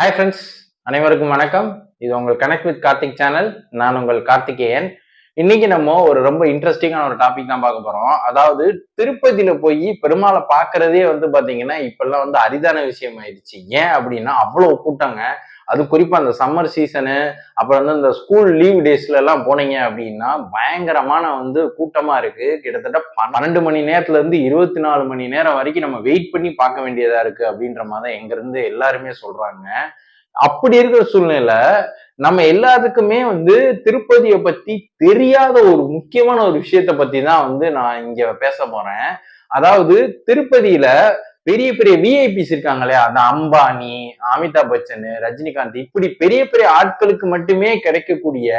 Hi friends அனைவருக்கும் வணக்கம். இது உங்கள் கனெக்ட் வித் கார்த்திக் சேனல் நான் உங்கள் கார்த்திகேயன். இன்னைக்கு நம்ம ஒரு ரொம்ப இன்ட்ரெஸ்டிங்கான ஒரு டாபிக் தான் பார்க்க போறோம். அதாவது திருப்பதியில போய் பெருமாளை பார்க்கறதே வந்து பாத்தீங்கன்னா இப்பெல்லாம் வந்து அரிதான விஷயம் ஆயிடுச்சு. ஏன் அப்படின்னா அவ்வளவு கூட்டங்க. அது குறிப்பாக அந்த சம்மர் சீசனு அப்புறம் வந்து இந்த ஸ்கூல் லீவ் டேஸ்லலாம் போனீங்க அப்படின்னா பயங்கரமான வந்து கூட்டமாக இருக்குது கிட்டத்தட்ட பன்னெண்டு மணி நேரத்துலேருந்து இருபத்தி நாலு மணி நேரம் வரைக்கும் நம்ம வெயிட் பண்ணி பார்க்க வேண்டியதாக இருக்குது அப்படின்ற மாதிரி தான் எங்கேருந்து எல்லாருமே சொல்கிறாங்க அப்படி இருக்கிற சூழ்நிலை நம்ம எல்லாத்துக்குமே வந்து திருப்பதியை பத்தி தெரியாத ஒரு முக்கியமான ஒரு விஷயத்த பத்தி தான் வந்து நான் இங்க பேச போறேன். அதாவது திருப்பதியில பெரிய பெரிய விஐபிஸ் இருக்காங்க இல்லையா அந்த அம்பானி அமிதாப் பச்சன் ரஜினிகாந்த் இப்படி பெரிய பெரிய ஆட்களுக்கு மட்டுமே கிடைக்கக்கூடிய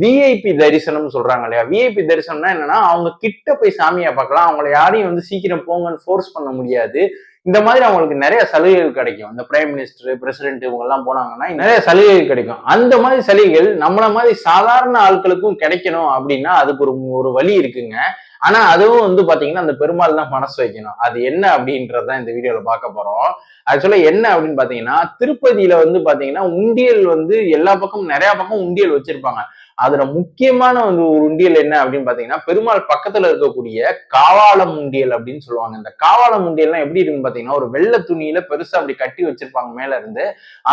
விஐபி தரிசனம் சொல்றாங்க இல்லையா? விஐபி தரிசனம்னா என்னன்னா அவங்க கிட்ட போய் சாமியை பார்க்கலாம். அவங்கள யாரையும் வந்து சீக்கிரம் போங்கன்னு ஃபோர்ஸ் பண்ண முடியாது. இந்த மாதிரி அவங்களுக்கு நிறைய சலுகைகள் கிடைக்கும். இந்த பிரைம் மினிஸ்டர் பிரசிடென்ட் இவங்க எல்லாம் போனாங்கன்னா நிறைய சலுகைகள் கிடைக்கும். அந்த மாதிரி சலுகைகள் நம்மள மாதிரி சாதாரண ஆட்களுக்கும் கிடைக்கணும் அப்படின்னா அதுக்கு ஒரு ஒரு வழி இருக்குங்க. ஆனா அதுவும் வந்து பாத்தீங்கன்னா அந்த பெருமாள் தான் மனசு வைக்கணும். அது என்ன அப்படின்றத இந்த வீடியோல பார்க்க போறோம். ஆக்சுவலா என்ன அப்படின்னு பாத்தீங்கன்னா திருப்பதியில வந்து பாத்தீங்கன்னா உண்டியல் வந்து எல்லா பக்கமும் நிறைய பக்கம் உண்டியல் வச்சிருப்பாங்க. அதுல முக்கியமான வந்து ஒரு உண்டியல் என்ன அப்படின்னு பாத்தீங்கன்னா பெருமாள் பக்கத்துல இருக்கக்கூடிய காவாளம் உண்டியல் அப்படின்னு சொல்லுவாங்க. இந்த காவாளம் உண்டியல்லாம் எப்படி இருக்குன்னு பாத்தீங்கன்னா ஒரு வெள்ளை துணியில பெருசா அப்படி கட்டி வச்சிருப்பாங்க மேல இருந்து.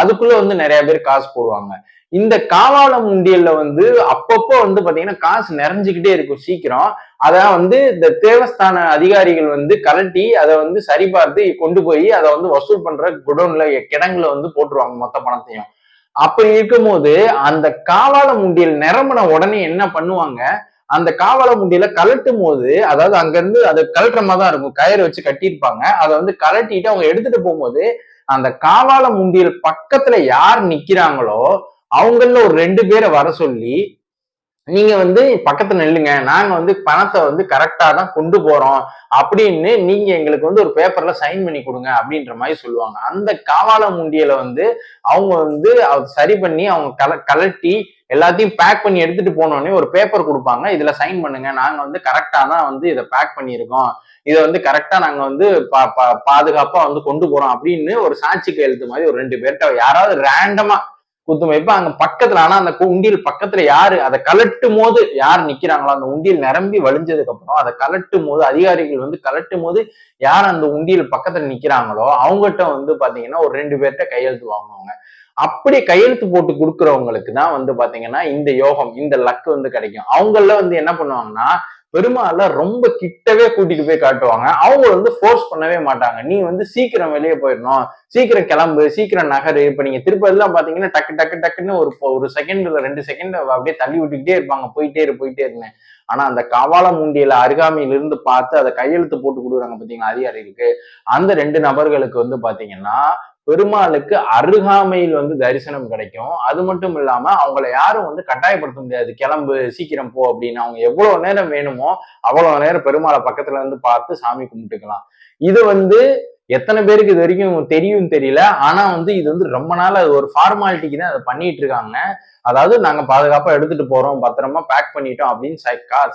அதுக்குள்ள வந்து நிறைய பேர் காசு போடுவாங்க. இந்த காவாலம் உண்டியல்ல வந்து அப்பப்போ வந்து பாத்தீங்கன்னா காசு நிறைஞ்சுக்கிட்டே இருக்கும் சீக்கிரம். அதான் வந்து இந்த தேவஸ்தான அதிகாரிகள் வந்து கலட்டி அதை வந்து சரிபார்த்து கொண்டு போய் அதை வந்து வசூல் பண்ற குடோன்ல கிடங்குல வந்து போட்டுருவாங்க மொத்த பணத்தையும். அப்படி இருக்கும்போது அந்த காவால முண்டியல் நிரம்பின உடனே என்ன பண்ணுவாங்க? அந்த காவால முண்டியில கலட்டும் போது அதாவது அங்க இருந்து அது கலட்டுற மாதிரி தான் இருக்கும். கயிறு வச்சு கட்டியிருப்பாங்க. அதை வந்து கலட்டிட்டு அவங்க எடுத்துட்டு போகும்போது அந்த காவால முண்டியல் பக்கத்துல யார் நிக்கிறாங்களோ அவங்கள ஒரு ரெண்டு பேரை வர சொல்லி நீங்க வந்து பக்கத்துல நில்லுங்க. நாங்க வந்து பணத்தை வந்து கரெக்டா தான் கொண்டு போறோம். அப்படின்னு நீங்க எங்களுக்கு வந்து ஒரு பேப்பர்ல சைன் பண்ணி கொடுங்க அப்படின்ற மாதிரி சொல்லுவாங்க. அந்த காவால முண்டியல வந்து அவங்க வந்து சரி பண்ணி அவங்க கல கலட்டி எல்லாத்தையும் பேக் பண்ணி எடுத்துட்டு போனோடனே ஒரு பேப்பர் கொடுப்பாங்க. இதுல சைன் பண்ணுங்க. நாங்க வந்து கரெக்டா தான் வந்து இதை பேக் பண்ணியிருக்கோம். இதை வந்து கரெக்டா நாங்க வந்து பா பாதுகாப்பா வந்து கொண்டு போறோம் அப்படின்னு ஒரு சாட்சி கையெழுத்து மாதிரி ஒரு ரெண்டு பேர்கிட்ட யாராவது ரேண்டமா குத்தும் இப்ப அங்க பக்கத்துல ஆனா அந்த உண்டியல் பக்கத்துல யாரு? அதை கலட்டும் போது யார் நிக்கிறாங்களோ அந்த உண்டியல் நிரம்பி வழிஞ்சதுக்கு அப்புறம் அதை கலட்டும் போது அதிகாரிகள் வந்து கலட்டும் போது யார் அந்த உண்டியல் பக்கத்துல நிக்கிறாங்களோ அவங்ககிட்ட வந்து பாத்தீங்கன்னா ஒரு ரெண்டு பேர்கிட்ட கையெழுத்து வாங்குவாங்க. அப்படி கையெழுத்து போட்டு கொடுக்குறவங்களுக்கு தான் வந்து பாத்தீங்கன்னா இந்த யோகம் இந்த லக் வந்து கிடைக்கும். அவங்கள வந்து என்ன பண்ணுவாங்கன்னா பெருமாள ரொம்ப கிட்டவே கூட்டிட்டு போய் காட்டுவாங்க. அவங்க வந்து ஃபோர்ஸ் பண்ணவே மாட்டாங்க. நீ வந்து சீக்கிரம் வெளியே போயிடணும். சீக்கிரம் கிளம்பு சீக்கிரம் நகரு. இப்ப நீங்க திருப்பதிலாம் பாத்தீங்கன்னா டக்கு டக்கு டக்குன்னு ஒரு ஒரு செகண்ட் இல்ல ரெண்டு செகண்ட் அப்படியே தள்ளி விட்டுக்கிட்டே இருப்பாங்க. போயிட்டே இரு போயிட்டே இருந்தேன் ஆனா அந்த கவால முண்டியில அருகாமையில இருந்து பார்த்து அதை கையெழுத்து போட்டு கொடுக்குறாங்க பாத்தீங்களா அதிகாரிகளுக்கு. அந்த ரெண்டு நபர்களுக்கு வந்து பாத்தீங்கன்னா பெருமாளுக்கு அருகாமையில் வந்து தரிசனம் கிடைக்கும். அது மட்டும் இல்லாம அவங்கள யாரும் வந்து கட்டாயப்படுத்த முடியாது. கிளம்பு சீக்கிரம் போ அப்படின்னு அவங்க எவ்வளவு நேரம் வேணுமோ அவ்வளவு நேரம் பெருமாளை பக்கத்துல இருந்து பார்த்து சாமி கும்பிட்டுக்கலாம். இது வந்து எத்தனை பேருக்கு இது வரைக்கும் தெரியும் தெரியல. ஆனா வந்து இது வந்து ரொம்ப நாள் அது ஒரு ஃபார்மாலிட்டிக்கு தான் அதை பண்ணிட்டு இருக்காங்க. அதாவது நாங்க பாதுகாப்பா எடுத்துட்டு போறோம் பத்திரமா பேக் பண்ணிட்டோம் அப்படின்னு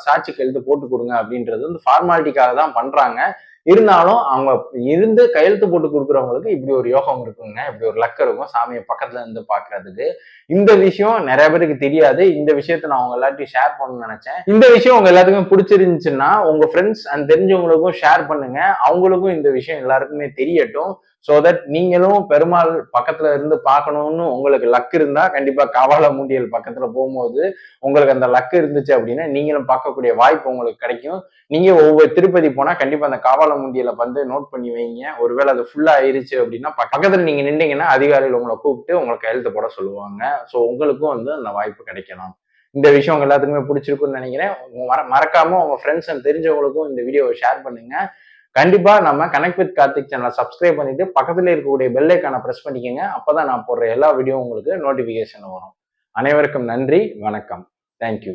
சாட்சி கழுத்து போட்டு கொடுங்க அப்படின்றது வந்து ஃபார்மாலிட்டிக்காக தான் பண்றாங்க. இருந்தாலும் அவங்க இருந்து கையெழுத்து போட்டு கொடுக்குறவங்களுக்கு இப்படி ஒரு யோகம் இருக்குங்க. இப்படி ஒரு லக் இருக்கும். சாமியை பக்கத்துல இருந்து பாக்குறதுக்கு. இந்த விஷயம் நிறைய பேருக்கு தெரியாது. இந்த விஷயத்த நான் அவங்க எல்லாத்தையும் ஷேர் பண்ணணும்னு நினைச்சேன். இந்த விஷயம் உங்க எல்லாத்துக்குமே பிடிச்சிருந்துச்சுன்னா உங்க ஃப்ரெண்ட்ஸ் அண்ட் தெரிஞ்சவங்களுக்கும் ஷேர் பண்ணுங்க. அவங்களுக்கும் இந்த விஷயம் எல்லாருக்குமே தெரியட்டும். ஸோ தட் நீங்களும் பெருமாள் பக்கத்துல இருந்து பார்க்கணும்னு உங்களுக்கு லக் இருந்தா கண்டிப்பா கவால மூண்டியல் பக்கத்துல போகும்போது உங்களுக்கு அந்த லக் இருந்துச்சு அப்படின்னா நீங்களும் பார்க்கக்கூடிய வாய்ப்பு உங்களுக்கு கிடைக்கும். நீங்க ஒவ்வொரு திருப்பதி போனா கண்டிப்பா அந்த காவால மூண்டியலை வந்து நோட் பண்ணி வைங்க. ஒருவேளை அது ஃபுல்லா ஆயிருச்சு அப்படின்னா பக்கத்துல நீங்க நின்றீங்கன்னா அதிகாரிகள் உங்களை கூப்பிட்டு உங்களுக்கு கையெழுத்து போட சொல்லுவாங்க. ஸோ உங்களுக்கும் வந்து அந்த வாய்ப்பு கிடைக்கலாம். இந்த விஷயம் உங்க எல்லாத்துக்குமே பிடிச்சிருக்குன்னு நினைக்கிறேன். மறக்காம உங்க ஃப்ரெண்ட்ஸ் அண்ட் தெரிஞ்சவங்களுக்கும் இந்த வீடியோவை ஷேர் பண்ணுங்க. கண்டிப்பா நம்ம கனெக்ட் வித் கார்த்திக் சேனலை சப்ஸ்கிரைப் பண்ணிட்டு பக்கத்துல இருக்கக்கூடிய பெல்லைக்கான ப்ரெஸ் பண்ணிக்கோங்க. அப்பதான் நான் போடுற எல்லா வீடியோ உங்களுக்கு நோட்டிபிகேஷன் வரும். அனைவருக்கும் நன்றி. வணக்கம். தேங்க்யூ